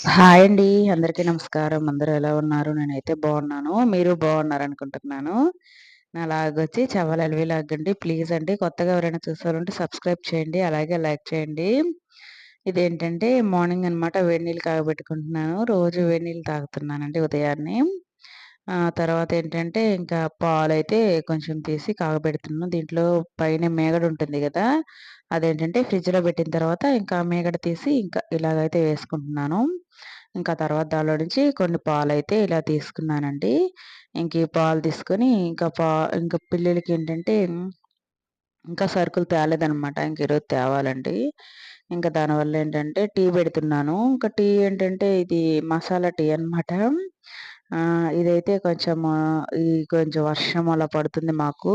Hi అండి. అందరికీ నమస్కారం. అందరూ ఎలా ఉన్నారు? నేనైతే బాగున్నాను. మీరు బాగున్నారనుకుంటున్నాను. నా లాగొచ్చి చవల అలవి లాగ్ అండి. ప్లీజ్ అండి కొత్తగా ఎవరైనా చూసారంటే సబ్స్క్రైబ్ చేయండి. అలాగే లైక్ చేయండి. ఇదేంటంటే మార్నింగ్ అనమాట వేడి నీళ్ళు కాగబెట్టుకుంటున్నాను. రోజు వేడి నీళ్ళు తాగుతున్నానండి ఉదయాన్నే. తర్వాత ఏంటంటే ఇంకా పాలైతే కొంచెం తీసి కాగబెడుతున్నాను. దీంట్లో పైన మేగడ ఉంటుంది కదా అదేంటంటే ఫ్రిడ్జ్‌లో పెట్టిన తర్వాత ఇంకా మేగడ తీసి ఇంకా ఇలాగైతే వేసుకుంటున్నాను. ఇంకా తర్వాత దానిలో నుంచి కొన్ని పాలైతే ఇలా తీసుకున్నానండి. ఇంక ఈ పాలు తీసుకొని ఇంకా పా ఇంకా పిల్లలకి ఏంటంటే ఇంకా సరుకులు తేలేదనమాట. ఇంక ఈరోజు తేవాలండి. ఇంకా దానివల్ల ఏంటంటే టీ పెడుతున్నాను. ఇంకా టీ ఏంటంటే ఇది మసాలా టీ అనమాట. ఇదైతే కొంచెం ఈ కొంచెం వర్షం అలా పడుతుంది మాకు.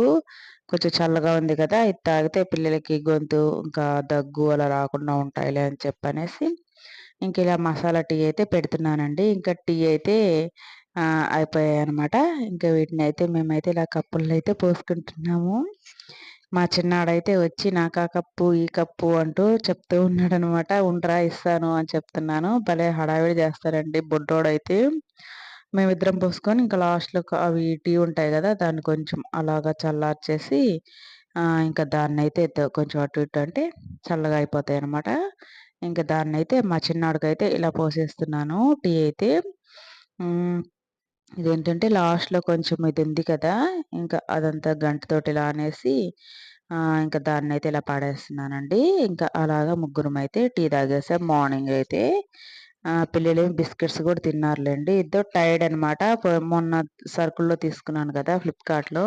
కొంచెం చల్లగా ఉంది కదా! ఇది తాగితే పిల్లలకి గొంతు ఇంకా దగ్గు అలా రాకుండా ఉంటాయిలే అని చెప్పనేసి ఇంక ఇలా మసాలా టీ అయితే పెడుతున్నానండి. ఇంకా టీ అయితే అయిపోయాయి అనమాట ఇంకా అయితే మేమైతే ఇలా కప్పుల్లో అయితే పోసుకుంటున్నాము. మా చిన్నాడైతే వచ్చి నాకు ఆ కప్పు, ఈ కప్పు అంటూ చెప్తూ ఉన్నాడనమాట. ఉండరా ఇస్తాను అని చెప్తున్నాను. భలే హడావిడి చేస్తారండి బుడ్డోడైతే. మేమిద్దరం పోసుకొని ఇంకా లాస్ట్‌లో అవి టీ ఉంటాయి కదా దాన్ని కొంచెం అలాగా చల్లార్చేసి ఇంకా దాన్నైతే అయితే కొంచెం అటు ఇటు అంటే చల్లగా అయిపోతాయి అనమాట ఇంకా దాన్ని దాన్నైతే మా చిన్నాడికైతే ఇలా పోసేస్తున్నాను టీ అయితే. ఇదేంటంటే లాస్ట్‌లో కొంచెం ఇది ఉంది కదా! ఇంకా అదంతా గంటతోటి ఇలా అనేసి ఇంకా ఇంకా దాన్నైతే ఇలా పాడేస్తున్నానండి ఇంకా అలాగా ముగ్గురం అయితే టీ తాగేసాం మార్నింగ్ అయితే. పిల్లలు బిస్కెట్స్ కూడా తిన్నారులేండి ఇద్దరు టైర్డ్ అనమాట. మొన్న సర్కుల్లో తీసుకున్నాను కదా! ఫ్లిప్‌కార్ట్‌లో.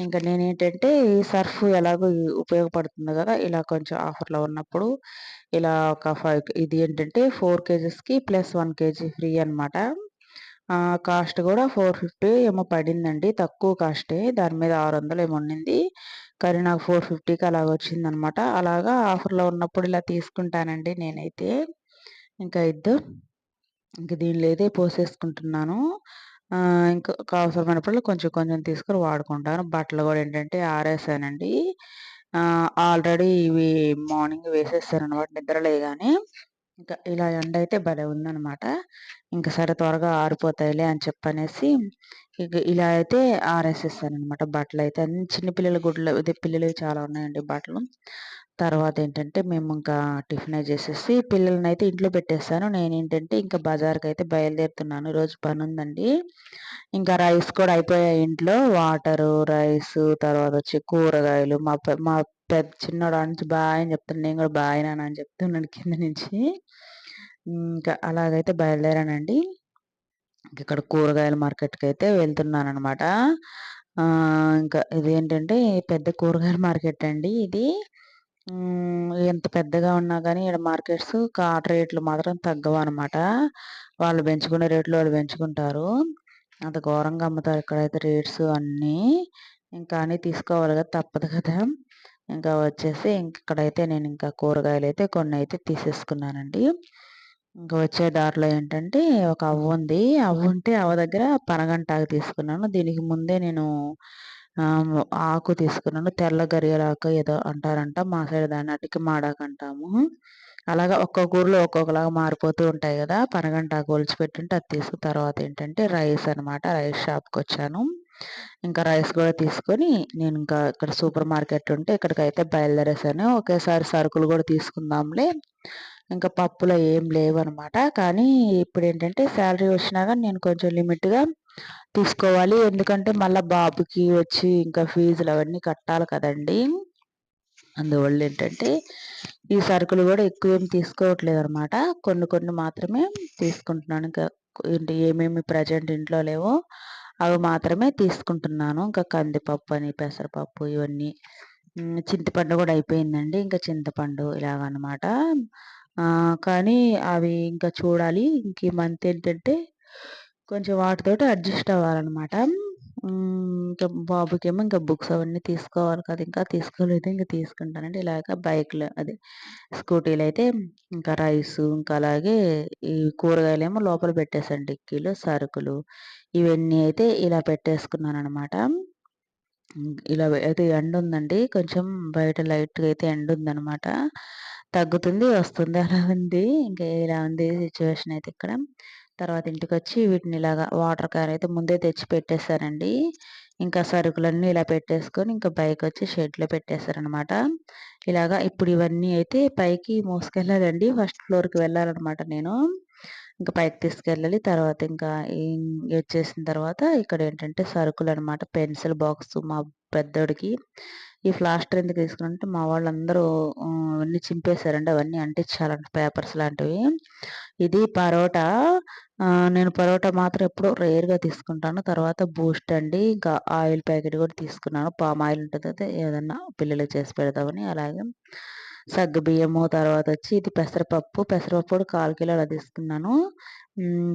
ఇంకా నేనేంటంటే ఈ సర్ఫ్ ఎలాగో ఉపయోగపడుతుంది కదా ఇలా కొంచెం ఆఫర్‌లో ఉన్నప్పుడు ఇలా ఒక ఫైవ్ ఇది ఏంటంటే ఫోర్ కేజెస్‌కి ప్లస్ వన్ కేజీ ఫ్రీ అనమాట. కాస్ట్ కూడా ఫోర్ ఫిఫ్టీ ఏమో పడిందండి. తక్కువ కాస్టే. దాని మీద 600 ఏమో ఉండింది. కానీ నాకు ఫోర్ ఫిఫ్టీకి అలాగ వచ్చిందనమాట అలాగా ఆఫర్‌లో ఉన్నప్పుడు ఇలా తీసుకుంటానండి నేనైతే. ఇంకా ఇద్దు ఇంకా దీనిలో అయితే పోసేసుకుంటున్నాను. ఇంకా అవసరమైనప్పుడు కొంచెం కొంచెం తీసుకొని వాడుకుంటాను. బట్టలు కూడా ఏంటంటే ఆరేసానండి. ఆల్రెడీ ఇవి మార్నింగ్ వేసేస్తాను అనమాట నిద్ర కానీ ఇంకా ఇలా ఎండ అయితే భలే ఉందనమాట. ఇంక సరే త్వరగా ఆరిపోతాయిలే అని చెప్పనేసి ఇక ఇలా అయితే ఆరేసేస్తానన్నమాట బట్టలు అయితే అన్ని చిన్నపిల్లల గుడ్లు అదే పిల్లలు చాలా ఉన్నాయండి బట్టలు. తర్వాత ఏంటంటే మేము ఇంకా టిఫిన్ అయి చేసేసి అయితే ఇంట్లో పెట్టేస్తాను నేను ఏంటంటే ఇంకా బజార్‌కైతే బయలుదేరుతున్నాను. ఈరోజు ఉందండి ఇంకా రైస్ కూడా అయిపోయాయి ఇంట్లో. వాటరు, రైస్ తర్వాత వచ్చి కూరగాయలు మా మా పెద్ద చిన్నోడు నుంచి బాయ్ అని చెప్తున్నాను నేను కూడా బాయ్ నాన్న అని చెప్తున్నాను కింద నుంచి. ఇంకా అలాగైతే బయలుదేరానండి. ఇక్కడ కూరగాయల మార్కెట్కి అయితే వెళ్తున్నాను అనమాట ఇంకా ఇదేంటంటే పెద్ద కూరగాయల మార్కెట్ అండి ఇది. ఎంత పెద్దగా ఉన్నా కానీ ఈడ మార్కెట్స్ కాట రేట్లు మాత్రం తగ్గవు అనమాట వాళ్ళు పెంచుకునే రేట్లు వాళ్ళు పెంచుకుంటారు. అంత ఘోరంగా అమ్ముతారు ఇక్కడైతే రేట్స్ అన్నీ. ఇంకా అన్నీ తీసుకోవాలి కదా! తప్పదు కదా! ఇంకా వచ్చేసి ఇంక ఇక్కడైతే అయితే కొన్ని అయితే తీసేసుకున్నానండి. ఇంకా వచ్చే దారిలో ఏంటంటే ఒక అవ్వుంది. అవ్వుంటే అవ్వ దగ్గర పనగంటాకు తీసుకున్నాను. దీనికి ముందే నేను ఆకు తీసుకున్నాను. తెల్ల గరియాలాకో ఏదో అంటారంట. మా సైడ్ దాన్ని అటిక మాడాకంటాము. అలాగా ఒక్కొక్క ఊర్లో ఒక్కొక్కలాగా మారిపోతూ ఉంటాయి గదా! పనగంటాకు ఒలిచిపెట్టుంటే అది తీసుకున్న తర్వాత ఏంటంటే రైస్ అనమాట. రైస్ షాప్కి వచ్చాను ఇంకా రైస్ కూడా తీసుకొని నేను ఇంకా ఇక్కడ సూపర్ మార్కెట్ ఉంటే ఇక్కడికైతే బయలుదేరేసాను. ఒకేసారి సరుకులు కూడా తీసుకుందాంలే. ఇంకా పప్పులో ఏం లేవు అనమాట కానీ ఇప్పుడేంటంటే శాలరీ వచ్చినా నేను కొంచెం లిమిట్‌గా తీసుకోవాలి. ఎందుకంటే మళ్ళీ బాబుకి వచ్చి ఇంకా ఫీజులు అవన్నీ కట్టాలి కదండీ! అందువల్ల ఏంటంటే ఈ సరుకులు కూడా ఎక్కువ ఏం తీసుకోవట్లేదు అనమాట కొన్ని కొన్ని మాత్రమే తీసుకుంటున్నాను. ఇంకా ఏంటి ఏమేమి ప్రెజెంట్ ఇంట్లో లేవో అవి మాత్రమే తీసుకుంటున్నాను. ఇంకా కందిపప్పు అని పెసరపప్పు ఇవన్నీ. చింతపండు కూడా అయిపోయిందండి. ఇంకా చింతపండు ఇలాగనమాట. కానీ అవి ఇంకా చూడాలి. ఇంక మంత్ ఏంటంటే కొంచెం వాటితోటి అడ్జస్ట్ అవ్వాలనమాట. ఇంకా బాబుకేమో ఇంకా బుక్స్ అవన్నీ తీసుకోవాలి కదా! ఇంకా తీసుకోలేదు. ఇంకా తీసుకుంటానండి. ఇలాగ బైక్‌లో అదే అయితే ఇంకా రైస్ ఇంకా అలాగే ఈ కూరగాయలేమో లోపల పెట్టేసాను డిక్కీలో. సరుకులు ఇవన్నీ అయితే ఇలా పెట్టేసుకున్నాను అనమాట ఇలా అయితే ఎండుందండి. కొంచెం బయట లైట్‌గా అయితే ఎండుందనమాట. తగ్గుతుంది వస్తుంది అలా ఉంది ఇంకా ఇలా ఉంది సిచ్యువేషన్ అయితే ఇక్కడ తర్వాత ఇంటికొచ్చి వీటిని ఇలాగా వాటర్ క్యాన్ అయితే ముందే తెచ్చి పెట్టేశానండి ఇంకా సరుకులన్నీ ఇలా పెట్టేసుకొని ఇంకా వచ్చి షెడ్లో పెట్టేశారనమాట ఇలాగా ఇప్పుడు ఇవన్నీ అయితే పైకి మోసుకెళ్ళాలండి. ఫస్ట్ ఫ్లోర్కి వెళ్ళాలన్నమాట నేను. ఇంకా పైకి తీసుకెళ్ళాలి తర్వాత ఇంకా వచ్చేసిన తర్వాత ఇక్కడ ఏంటంటే సరుకులు అనమాట పెన్సిల్ బాక్స్ మా పెద్దోడికి. ఈ ప్లాస్టర్ ఎందుకు తీసుకున్నంటే మా వాళ్ళందరూ అవన్నీ చింపేశారండి. అవన్నీ అంటించాలంట పేపర్స్ లాంటివి. ఇది పరోటా. నేను పరోటా మాత్రం ఎప్పుడూ రేర్గా తీసుకుంటాను. తర్వాత బూస్ట్ అండి. ఇంకా ఆయిల్ ప్యాకెట్ కూడా తీసుకున్నాను. పామ్ ఆయిల్ ఉంటుంది ఏదన్నా పిల్లలు చేసి పెడదామని అలాగే. సగ్గు బియ్యము తర్వాత వచ్చి ఇది పెసరపప్పు పెసరపప్పు కూడా కాలు కిలో అలా తీసుకున్నాను.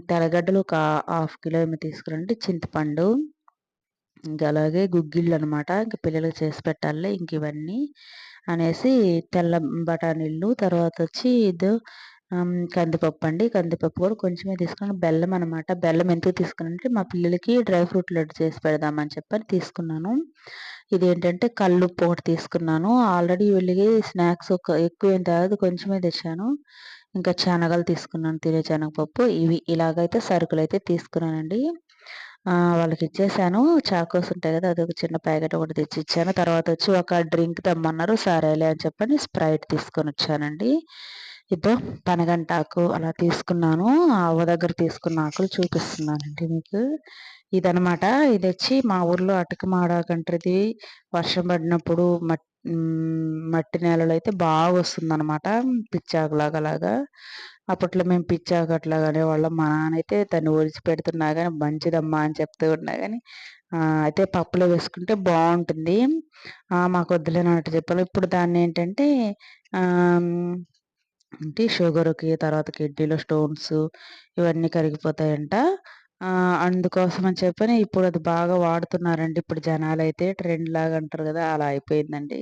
తెల్లగడ్డలు ఒక హాఫ్ కిలో ఏమో తీసుకురండి చింతపండు ఇంకా అలాగే గుగ్గిళ్ళు అనమాట ఇంకా పిల్లలకి చేసి పెట్టాలి ఇంక ఇవన్నీ అనేసి తెల్ల బఠానీళ్ళు తర్వాత వచ్చి ఇది కందిపప్పు అండి. కందిపప్పు కూడా కొంచెమే తీసుకున్నాను. బెల్లం అనమాట బెల్లం ఎందుకు తీసుకున్నానంటే మా పిల్లలకి డ్రై ఫ్రూట్ లడ్డు చేసి పెడదామని చెప్పని తీసుకున్నాను. ఇదేంటంటే కల్లుప్పు ఒకటి తీసుకున్నాను. ఆల్రెడీ వెళ్ళి స్నాక్స్ ఒక ఎక్కువ ఏం కొంచెమే తెచ్చాను. ఇంకా శనగలు తీసుకున్నాను తినే శనగపప్పు. ఇవి ఇలాగైతే సరుకులు అయితే తీసుకున్నానండి వాళ్ళకి ఇచ్చేసాను. చాకోస్ ఉంటాయి కదా అది ఒక చిన్న ప్యాకెట్ ఒకటి తెచ్చి ఇచ్చాను. తర్వాత వచ్చి ఒక డ్రింక్ తెమ్మన్నారు సరేలే అని చెప్పని స్ప్రైట్ తీసుకొని వచ్చానండి. ఇదో పనగంటాకు అలా తీసుకున్నాను. ఆవు దగ్గర తీసుకున్న ఆకులు చూపిస్తున్నానండి మీకు. ఇదనమాట ఇది వచ్చి మా ఊర్లో అటుకమాడ కంట్రిది. వర్షం పడినప్పుడు మట్టి మట్టి నేలలో అయితే బాగా వస్తుంది అనమాట పిచ్చాకులాగలాగా అప్పట్లో మేము పిచ్చాకు అట్లాగా అనేవాళ్ళం. మా నాన్న అయితే దాన్ని ఒలిచి పెడుతున్నా కానీ మంచిదమ్మా అని చెప్తూ ఉన్నా కానీ అయితే పప్పులో వేసుకుంటే బాగుంటుంది. మాకు వద్దులేనట్టు చెప్పాలి ఇప్పుడు దాన్ని ఏంటంటే అంటే షుగర్కి తర్వాత కిడ్నీలో స్టోన్స్ ఇవన్నీ కరిగిపోతాయంట. అందుకోసం అని చెప్పని ఇప్పుడు అది బాగా వాడుతున్నారండి. ఇప్పుడు జనాలు అయితే ట్రెండ్ లాగా అంటారు కదా అలా అయిపోయిందండి.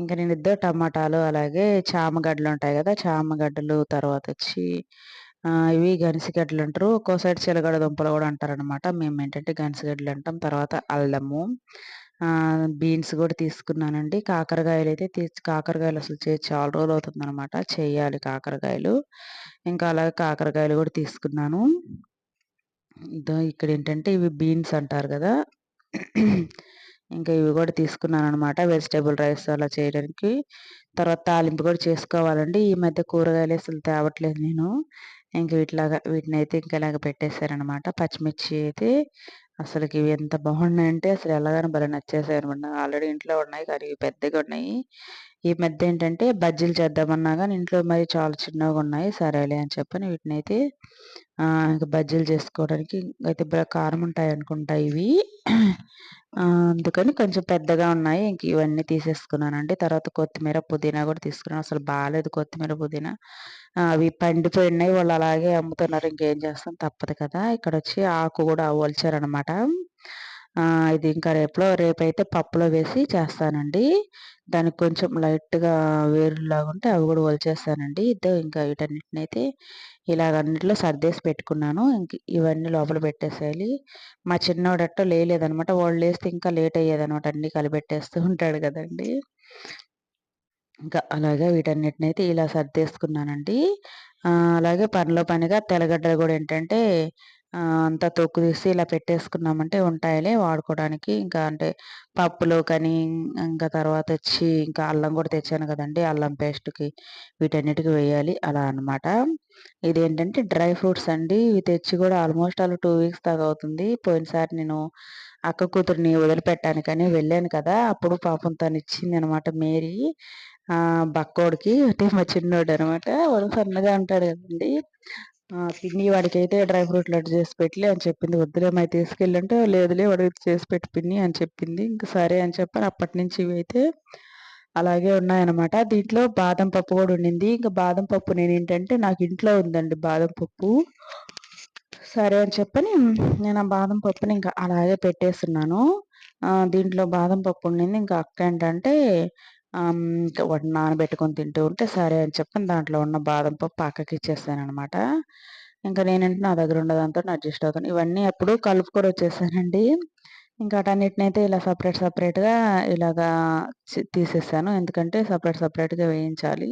ఇంకా నేను ఇద్దరు టమాటాలు అలాగే చామగడ్డలు ఉంటాయి కదా చామగడ్డలు తర్వాత వచ్చి ఇవి గనిసిగడ్డలు అంటారు. ఒక్కో సైడ్ చిలగడ దుంపలు కూడా అంటారనమాట మేము ఏంటంటే గనిసిగడ్డలు అంటాం. తర్వాత అల్లము బీన్స్ కూడా తీసుకున్నానండి. కాకరకాయలు అయితే తీసి కాకరకాయలు అసలు చేసి చాలా రోజులు అవుతుంది అనమాట చేయాలి కాకరకాయలు. ఇంకా అలాగే కాకరకాయలు కూడా తీసుకున్నాను. ఇక్కడ ఏంటంటే ఇవి బీన్స్ అంటారు కదా. ఇంకా ఇవి కూడా తీసుకున్నాను అనమాట వెజిటేబుల్ రైస్ అలా చేయడానికి. తర్వాత తాలింపు కూడా చేసుకోవాలండి. ఈ మధ్య కూరగాయలు అసలు తేవట్లేదు నేను. ఇంక వీటిలాగా వీటిని అయితే ఇంకా ఇలాగ పెట్టేశారనమాట పచ్చిమిర్చి అయితే అసలుకి ఇవి ఎంత బాగున్నాయంటే అసలు ఎలాగైనా భలే నచ్చేసాయి అనమాట ఆల్రెడీ ఇంట్లో ఉన్నాయి కానీ ఇవి పెద్దగా ఉన్నాయి. ఈ మధ్య ఏంటంటే బజ్జీలు చేద్దామన్నా కానీ ఇంట్లో మరి చాలా చిన్నగా ఉన్నాయి సరేలే అని చెప్పని వీటిని అయితే ఇంకా బజ్జీలు చేసుకోవడానికి అయితే కారం ఉంటాయి అనుకుంటా ఇవి. అందుకని కొంచెం పెద్దగా ఉన్నాయి. ఇంక ఇవన్నీ తీసేసుకున్నానండి. తర్వాత కొత్తిమీర పుదీనా కూడా తీసుకున్నాను. అసలు బాగాలేదు కొత్తిమీర పుదీనా. అవి పండిపోయినాయి. వాళ్ళు అలాగే అమ్ముతున్నారు. ఇంకేం చేస్తాం? తప్పదు కదా. ఇక్కడ వచ్చి ఆకు కూడా ఒలిచారనమాట ఇది ఇంకా రేపులో రేపైతే పప్పులో వేసి చేస్తానండి. దానికి కొంచెం లైట్గా వేరులాగా ఉంటే అవి కూడా ఒలిచేస్తానండి. ఇద్దరు ఇంకా వీటన్నిటిని అయితే ఇలాగన్నింటిలో సర్దేసి పెట్టుకున్నాను. ఇంక ఇవన్నీ లోపల పెట్టేసేయాలి. మా చిన్నోడట్ట లేలేదనమాట వాళ్ళు లేస్తే ఇంకా లేట్ అయ్యేదనమాట అన్ని కలిపెట్టేస్తూ ఉంటాడు కదండి. ఇంకా అలాగే వీటన్నిటిని అయితే ఇలా సర్దేసుకున్నానండి. అలాగే పనిలో పనిగా తెల్లగడ్డలు కూడా ఏంటంటే అంతా తొక్కు తీసి ఇలా పెట్టేసుకున్నామంటే ఉంటాయిలే వాడుకోవడానికి. ఇంకా అంటే పప్పులో కానీ ఇంకా తర్వాత వచ్చి ఇంకా అల్లం కూడా తెచ్చాను కదండి. అల్లం పేస్ట్కి వీటన్నిటికి వేయాలి. అలా అనమాట ఇదేంటంటే డ్రై ఫ్రూట్స్ అండి. ఇవి తెచ్చి కూడా ఆల్మోస్ట్ అలా టూ వీక్స్ దాకా అవుతుంది. పోయినసారి నేను అక్క కూతుర్ని వదిలిపెట్టాను వెళ్ళాను కదా. అప్పుడు పాపం తను ఇచ్చింది అనమాట మేరీ బక్కోడికి. అంటే మా చిన్నోడు అనమాట వాడు సన్నగా ఉంటాడు కదండి. పిన్ని వాడికి అయితే డ్రై ఫ్రూట్ లడ్డు చేసి పెట్టలే అని చెప్పింది. వద్దులే మై తీసుకెళ్ళంటే లేదులే వాడు చేసి పెట్టి పిన్ని అని చెప్పింది. ఇంక సరే అని చెప్పాను అప్పటి నుంచి ఇవి అయితే అలాగే ఉన్నాయన్నమాట. దీంట్లో బాదం పప్పు కూడా ఉండింది. ఇంకా బాదం పప్పు నేను ఏంటంటే నాకు ఇంట్లో ఉందండి బాదం పప్పు. సరే అని చెప్పని నేను ఆ బాదం పప్పుని ఇంకా అలాగే పెట్టేస్తున్నాను. దీంట్లో బాదం పప్పు ఉండింది. ఇంకా అక్క ఏంటంటే వాటిని నానబెట్టుకొని తింటూ ఉంటే సరే అని చెప్పని దాంట్లో ఉన్న బాదం పప్పు పక్కకి ఇచ్చేసాను అనమాట ఇంకా నేనంటే నా దగ్గర ఉన్నదంతా అడ్జస్ట్ అవుతాను. ఇవన్నీ అప్పుడు కలుపుకొని వచ్చేసానండి. ఇంకా అటన్నిటిని అయితే ఇలా సపరేట్ సపరేట్గా ఇలాగా తీసేసాను. ఎందుకంటే సపరేట్ సపరేట్గా వేయించాలి.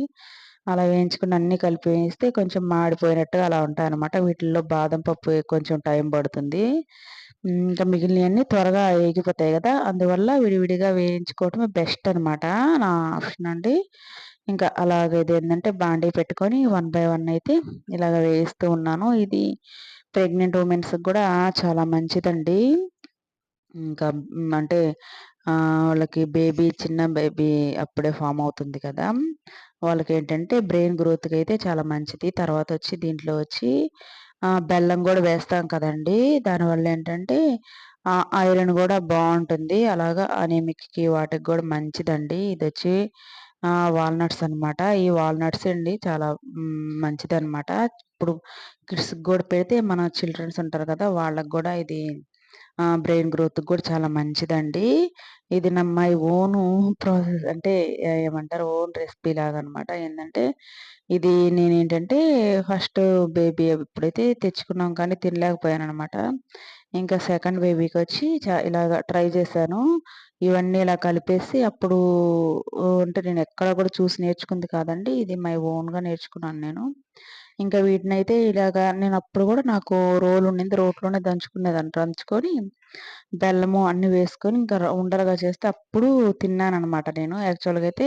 అలా వేయించుకుని అన్నీ కలిపి వేయిస్తే కొంచెం మాడిపోయినట్టుగా అలా ఉంటాయి అనమాట వీటిల్లో బాదం పప్పు కొంచెం టైం పడుతుంది. ఇంకా మిగిలినవన్నీ త్వరగా వేగిపోతాయి కదా. అందువల్ల విడివిడిగా వేయించుకోవటమే బెస్ట్ అనమాట నా ఆప్షన్ అండి. ఇంకా అలాగే ఇది ఏంటంటే బాండీ పెట్టుకొని వన్ బై వన్ అయితే ఇలాగ వేయిస్తూ ఉన్నాను. ఇది ప్రెగ్నెంట్ ఉమెన్స్కి కూడా చాలా మంచిదండి. ఇంకా అంటే వాళ్ళకి బేబీ చిన్న బేబీ అప్పుడే ఫామ్ అవుతుంది కదా. వాళ్ళకి ఏంటంటే బ్రెయిన్ గ్రోత్కి అయితే చాలా మంచిది. తర్వాత వచ్చి దీంట్లో వచ్చి బెల్లం కూడా వేస్తాం కదండి. దానివల్ల ఏంటంటే ఐరన్ కూడా బాగుంటుంది అలాగా అనేమిక్కి వాటికి కూడా మంచిదండి. ఇది వచ్చి వాల్నట్స్ అనమాట ఈ వాల్నట్స్ అండి చాలా మంచిది అనమాట ఇప్పుడు కిడ్స్కి కూడా పెడితే మన చిల్డ్రన్స్ ఉంటారు కదా వాళ్ళకి కూడా ఇది బ్రెయిన్ గ్రోత్కి కూడా చాలా మంచిదండి. ఇది నా మై ఓన్ ప్రాసెస్ అంటే ఏమంటారు? ఓన్ రెసిపీ లాగా అనమాట ఏంటంటే ఇది నేను ఏంటంటే ఫస్ట్ బేబీ ఎప్పుడైతే తెచ్చుకున్నాం కానీ తినలేకపోయాను అనమాట ఇంకా సెకండ్ బేబీకి వచ్చి ఇలాగ ట్రై చేశాను. ఇవన్నీ ఇలా కలిపేసి అప్పుడు అంటే నేను ఎక్కడ కూడా చూసి నేర్చుకుంది కాదండి. ఇది మై ఓన్గా నేర్చుకున్నాను నేను. ఇంకా వీటిని అయితే ఇలాగా నేను అప్పుడు కూడా నాకు రోలు ఉండింది. రోట్లోనే దంచుకునేదాన్ని. దంచుకొని బెల్లము అన్ని వేసుకొని ఇంకా ఉండలుగా చేస్తే అప్పుడు తిన్నాను అనమాట నేను. యాక్చువల్గా అయితే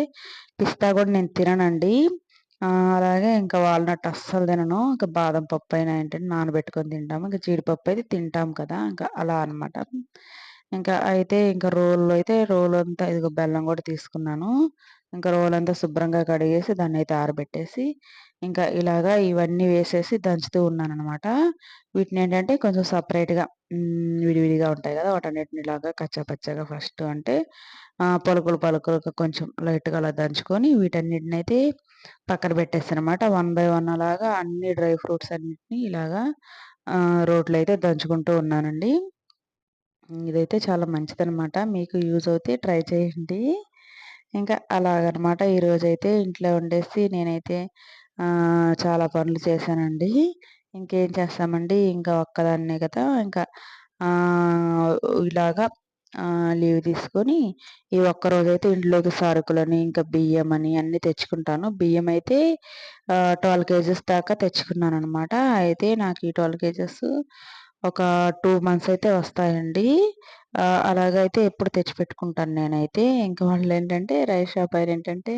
పిస్తా కూడా నేను తిననండి. అలాగే ఇంకా వాల్నట్ అస్సలు తినను. ఇంకా బాదం పప్పు అయినా ఏంటంటే నానబెట్టుకొని తింటాము. ఇంకా జీడిపప్పు అయితే తింటాం కదా. ఇంకా అలా అనమాట ఇంకా అయితే ఇంకా రోల్లో అయితే రోల్ అంతా ఇదిగో బెల్లం కూడా తీసుకున్నాను. ఇంకా రోల్ అంతా శుభ్రంగా కడిగేసి దాన్ని అయితే ఆరబెట్టేసి ఇంకా ఇలాగా ఇవన్నీ వేసేసి దంచుతూ ఉన్నాను అనమాట వీటిని ఏంటంటే కొంచెం సపరేట్గా విడివిడిగా ఉంటాయి కదా వాటన్నిటిని ఇలాగా కచ్చపచ్చగా ఫస్ట్ అంటే పలుకులు పలుకులు కొంచెం లైట్గా అలా దంచుకొని వీటన్నిటిని అయితే పక్కన పెట్టేస్తాను అనమాట వన్ బై వన్ అలాగా అన్ని డ్రై ఫ్రూట్స్ అన్నిటిని ఇలాగా రోట్లో అయితే దంచుకుంటూ ఉన్నానండి. ఇదైతే చాలా మంచిదనమాట మీకు యూజ్ అవుతే ట్రై చేయండి. ఇంకా అలాగనమాట ఈరోజైతే ఇంట్లో ఉండేసి నేనైతే చాలా పనులు చేశానండి. ఇంకేం చేస్తామండి? ఇంకా ఒక్కదాన్నే కదా. ఇంకా ఇలాగా లీవ్ తీసుకొని ఈ ఒక్కరోజైతే ఇంట్లోకి సరుకులని ఇంకా బియ్యం అని అన్నీ తెచ్చుకుంటాను. బియ్యం అయితే ట్వెల్వ్ కేజెస్ దాకా తెచ్చుకున్నాను అనమాట అయితే నాకు ఈ ట్వెల్వ్ కేజెస్ ఒక టూ మంత్స్ అయితే వస్తాయండి. అలాగైతే ఎప్పుడు తెచ్చిపెట్టుకుంటాను నేనైతే. ఇంకా వాళ్ళు ఏంటంటే రైస్ షాప్ ఆయన ఏంటంటే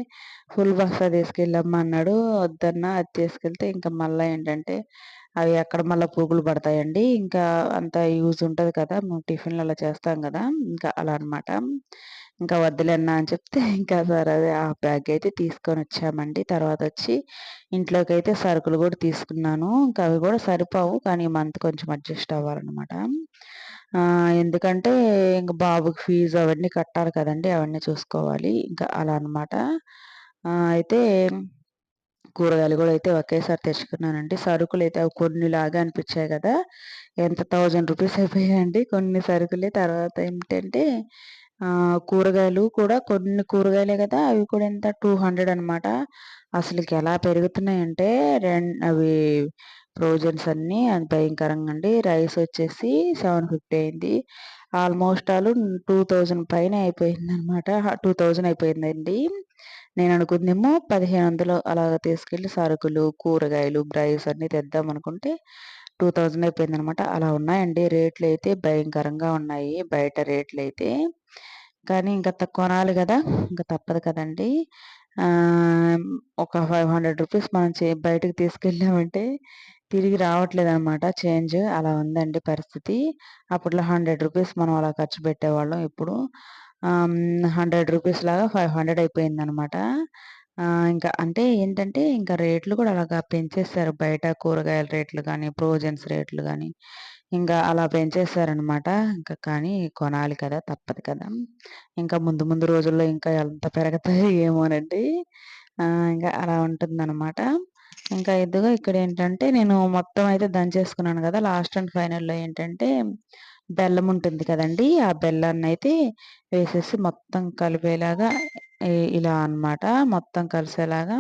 ఫుల్ బస్తా తీసుకెళ్ళమ్మా అన్నాడు. వద్దన్నా అది తీసుకెళ్తే ఇంకా మళ్ళీ ఏంటంటే అవి అక్కడ మళ్ళీ పురుగులు పడతాయండి. ఇంకా అంత యూజ్ ఉంటుంది కదా మేము టిఫిన్లు అలా చేస్తాం కదా ఇంకా అలా అనమాట ఇంకా వద్దులేన్నా అని చెప్తే ఇంకా సరే అదే ఆ బ్యాగ్ అయితే తీసుకొని వచ్చామండి. తర్వాత వచ్చి ఇంట్లోకి అయితే సరుకులు కూడా తీసుకున్నాను. ఇంకా అవి కూడా సరిపోవు కానీ మంత్ కొంచెం అడ్జస్ట్ అవ్వాలన్నమాట. ఎందుకంటే ఇంక బాబుకి ఫీజు అవన్నీ కట్టాలి కదండి అవన్నీ చూసుకోవాలి. ఇంకా అలా అనమాట అయితే కూరగాయలు కూడా అయితే ఒకేసారి తెచ్చుకున్నానండి. సరుకులు అయితే అవి కొన్ని లాగా అనిపించాయి కదా. ఎంత థౌజండ్ రూపీస్ అయిపోయాయండి కొన్ని సరుకులే. తర్వాత ఏంటంటే కూరగాయలు కూడా కొన్ని కూరగాయలే కదా అవి కూడా ఎంత టూ హండ్రెడ్ అనమాట అసలుకి ఎలా పెరుగుతున్నాయంటే రెండు అవి ప్రొవిజన్స్ అన్నీ అది భయంకరంగా అండి. రైస్ వచ్చేసి సెవెన్ ఫిఫ్టీ అయింది. ఆల్మోస్ట్ ఆల్ టూ థౌజండ్ పైన అయిపోయింది అనమాట టూ థౌజండ్ అయిపోయిందండి. నేను అనుకుందేమో పదిహేను వందలు అలాగ తీసుకెళ్ళి సరుకులు కూరగాయలు రైస్ అన్నీ తెద్దాం అనుకుంటే టూ థౌజండ్ అయిపోయింది అనమాట అలా ఉన్నాయండి. రేట్లు అయితే భయంకరంగా ఉన్నాయి. బయట రేట్లు అయితే కానీ ఇంకా కొనాలి కదా. ఇంకా తప్పదు కదండి. ఒక ఫైవ్ హండ్రెడ్ రూపీస్ మనం చే బయటకు తీసుకెళ్ళామంటే తిరిగి రావట్లేదు అనమాట చేంజ్ అలా ఉందండి పరిస్థితి. అప్పట్లో హండ్రెడ్ రూపీస్ మనం అలా ఖర్చు పెట్టేవాళ్ళం. ఇప్పుడు హండ్రెడ్ రూపీస్ లాగా ఫైవ్ హండ్రెడ్ అయిపోయింది అనమాట ఇంకా అంటే ఏంటంటే ఇంకా రేట్లు కూడా అలాగా పెంచేసారు బయట కూరగాయల రేట్లు కానీ ప్రోజన్స్ రేట్లు కానీ ఇంకా అలా పెంచేసారనమాట ఇంకా కానీ కొనాలి కదా తప్పదు కదా. ఇంకా ముందు ముందు రోజుల్లో ఇంకా ఎంత పెరుగుతాయో ఏమోనండి ఇంకా అలా ఉంటుందన్నమాట. ఇంకా ఇదిగో ఇక్కడ ఏంటంటే నేను మొత్తం అయితే దంచేసుకున్నాను కదా లాస్ట్ అండ్ ఫైనల్లో ఏంటంటే బెల్లం ఉంటుంది కదండి ఆ బెల్లాన్ని అయితే వేసేసి మొత్తం కలిపేలాగా ఇలా అనమాట మొత్తం కలిసేలాగా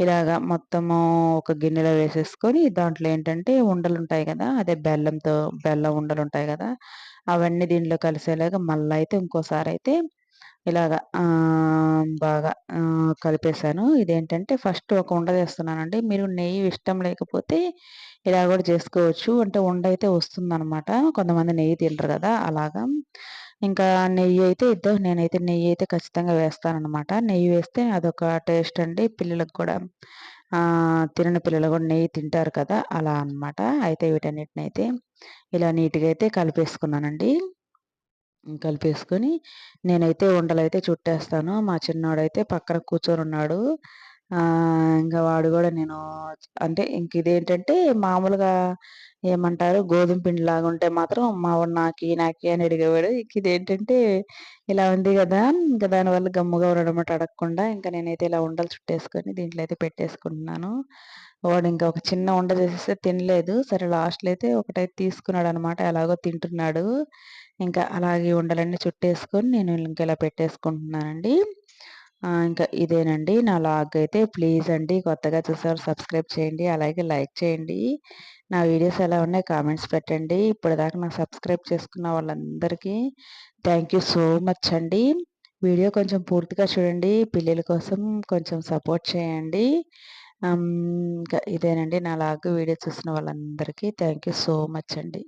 ఇలాగా మొత్తము ఒక గిన్నెలో వేసేసుకొని దాంట్లో ఏంటంటే ఉండలు ఉంటాయి కదా అదే బెల్లంతో బెల్లం ఉండలు ఉంటాయి కదా అవన్నీ దీంట్లో కలిసేలాగా మళ్ళీ అయితే ఇంకోసారి అయితే ఇలాగ బాగా కలిపేసాను ఇదేంటంటే ఫస్ట్ ఒక ఉండ చేస్తున్నానండి మీరు నెయ్యి ఇష్టం లేకపోతే ఇలా కూడా చేసుకోవచ్చు. అంటే ఉండ అయితే వస్తుందనమాట కొంతమంది నెయ్యి తినరు కదా అలాగా. ఇంకా నెయ్యి అయితే ఇద్దరు నేనైతే నెయ్యి అయితే ఖచ్చితంగా వేస్తానమాట నెయ్యి వేస్తే అదొక టేస్ట్ అండి. పిల్లలకు కూడా తినని పిల్లలు కూడా నెయ్యి తింటారు కదా అలా అనమాట అయితే వీటన్నిటిని అయితే ఇలా నీట్గా అయితే కలిపేసుకున్నానండి. కలిపేసుకొని నేనైతే ఉండలు అయితే చుట్టేస్తాను. మా చిన్నోడైతే పక్కన కూర్చొని ఉన్నాడు ఇంకా వాడు కూడా నేను అంటే ఇంక ఇదేంటంటే మామూలుగా ఏమంటారు? గోధుమ పిండి లాగా ఉంటే మాత్రం మా వాడు నాకి నాకి అని అడిగేవాడు. ఇంక ఇదేంటంటే ఇలా ఉంది కదా ఇంకా దానివల్ల గమ్ముగా ఉండడం అడగకుండా. ఇంకా నేనైతే ఇలా ఉండలు చుట్టేసుకొని దీంట్లో అయితే పెట్టేసుకుంటున్నాను వాడు ఇంకా ఒక చిన్న ఉండ చేసేస్తే తినలేదు. సరే లాస్ట్లో అయితే ఒకటైతే తీసుకున్నాడు అనమాట ఎలాగో తింటున్నాడు. ఇంకా అలాగే ఉండలన్నీ చుట్టేసుకొని నేను ఇంకా ఇలా పెట్టేసుకుంటున్నానండి. ఇంకా ఇదేనండి. నా లాగ్ అయితే ప్లీజ్ అండి కొత్తగా చూసారు సబ్స్క్రైబ్ చేయండి. అలాగే లైక్ చేయండి. నా వీడియోస్ ఎలా ఉన్నాయి కామెంట్స్ పెట్టండి. ఇప్పటిదాకా నాకు సబ్స్క్రైబ్ చేసుకున్న వాళ్ళందరికీ థ్యాంక్ యూ సో మచ్ అండి. వీడియో కొంచెం పూర్తిగా చూడండి. పిల్లల కోసం కొంచెం సపోర్ట్ చేయండి. ఇంకా ఇదేనండి నా లాగ్ వీడియో చూసిన వాళ్ళందరికీ థ్యాంక్ యూ సో మచ్ అండి.